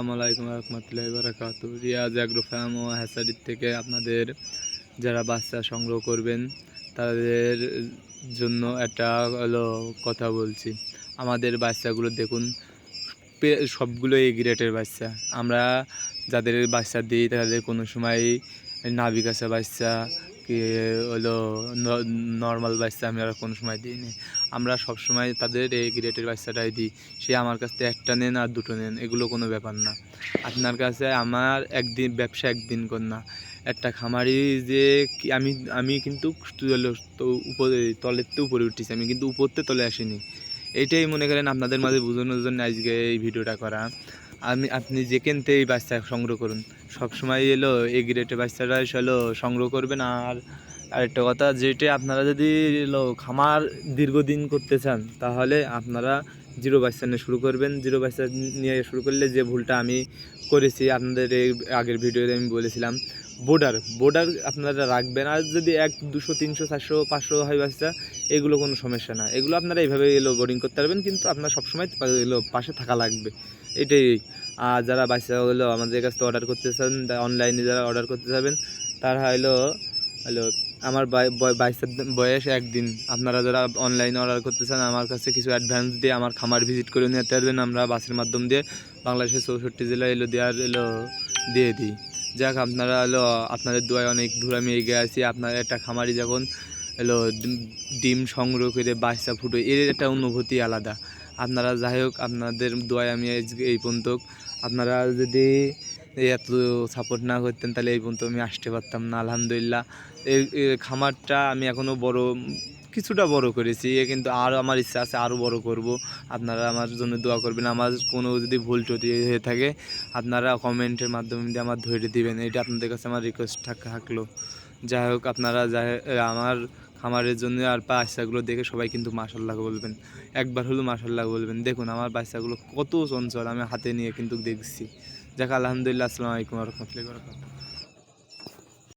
আসসালামু আলাইকুম রহমতুল্লাহ বারাকাতু রিয়াজ অ্যাগ্রো ফার্ম ও হ্যাসারির থেকে আপনাদের যারা বাচ্চা সংগ্রহ করবেন, তাদের জন্য একটা হলো কথা বলছি। আমাদের বাচ্চাগুলো দেখুন সবগুলো এই গ্রেটের বাচ্চা। আমরা যাদের বাচ্চা দিই, তাদের কোনো সময় নাবিক আছে বাচ্চা কি হলো নর্মাল বাচ্চা আমি আর কোনো সময় দিই না আমরা সব সময় তাদের এই গ্রেটের বাচ্চাটাই দিই। সে আমার কাছ থেকে একটা নেন আর দুটো নেন, এগুলো কোনো ব্যাপার না। আপনার কাছে আমার একদিন, ব্যবসা একদিন কর না একটা খামারি যে আমি আমি কিন্তু উপরে তলের তো উপরে উঠেছি আমি কিন্তু উপরতে তলে আসিনি। এইটাই মনে করেন আপনাদের মাঝে বোঝানোর জন্য আজকে এই ভিডিওটা করা। আমি, আপনি যেখান থেকে এই বাচ্চা সংগ্রহ করুন, সবসময় এলো এই গ্রেটের বাচ্চাটা হলো সংগ্রহ করবেন আর আরেকটা কথা, যেটা আপনারা যদি এলো, খামার দীর্ঘদিন করতে চান, তাহলে আপনারা জিরো বাচ্চা নিয়ে শুরু করবেন। জিরো বাচ্চা নিয়ে শুরু করলে যে ভুলটা আমি করেছি, আপনাদের এই আগের ভিডিওতে আমি বলেছিলাম বোর্ডার বোর্ডার আপনারা রাখবেন। আর যদি এক, দুশো, তিনশো, চারশো, পাঁচশো হয় বাচ্চা এগুলো কোনো সমস্যা না। এগুলো আপনারা এইভাবে এলো বোর্ডিং করতে পারবেন, কিন্তু আপনার সবসময় এলো পাশে থাকা লাগবে। এটাই। আর যারা বাচ্চাগুলো আমাদের কাছ থেকে অর্ডার করতে চান অনলাইনে যারা অর্ডার করতে যাবেন, তারা হলো হলো, আমার বাই- বয়- বাচ্চার বয়স একদিন। আপনারা যারা অনলাইনে অর্ডার করতে চান, আমার কাছে কিছু অ্যাডভান্স দিয়ে আমার খামার ভিজিট করে নিতে পারবেন। আমরা বাসের মাধ্যম দিয়ে বাংলাদেশের চৌষট্টি জেলায় এলো দেওয়ার, এলো, দিয়ে দিই। যাক, আপনারা হলো, আপনাদের দোয়ায় অনেক দূর আমি এগিয়ে আছি। আপনার একটা খামারি যখন হলো, ডিম- সংগ্রহ করে বাচ্চা ফুটো, এর একটা অনুভূতি আলাদা। আপনারা যাই হোক, আপনাদের দোয়ায় আমি এই পর্যন্ত, আপনারা যদি এত সাপোর্ট না করতেন, তাহলে এই পর্যন্ত আমি আসতে পারতাম না, আলহামদুলিল্লাহ। এই খামারটা আমি এখনও বড় কিছুটা বড় করেছি, এ কিন্তু আরও আমার ইচ্ছা আছে আরও বড় করব। আপনারা আমার জন্য দোয়া করবেন, আমার কোনো যদি ভুল ত্রুটি হয়ে থাকে, আপনারা কমেন্টের মাধ্যমে দিয়ে আমার ধরে দিবেন এটা আপনাদের কাছে আমার রিকোয়েস্ট থাকল। যাই হোক, আপনারা যাই আমার খামারের জন্য আর বাচ্চাগুলো দেখে সবাই কিন্তু মাসাল্লাহ বলবেন। একবার হলো মাসাল্লাহ বলবেন। দেখুন, আমার বাচ্চাগুলো কত চঞ্চল, আমি হাতে নিয়ে কিন্তু দেখছি। যাক, আলহামদুলিল্লাহ, আসসালামু আলাইকুম রহমতুল্লাহ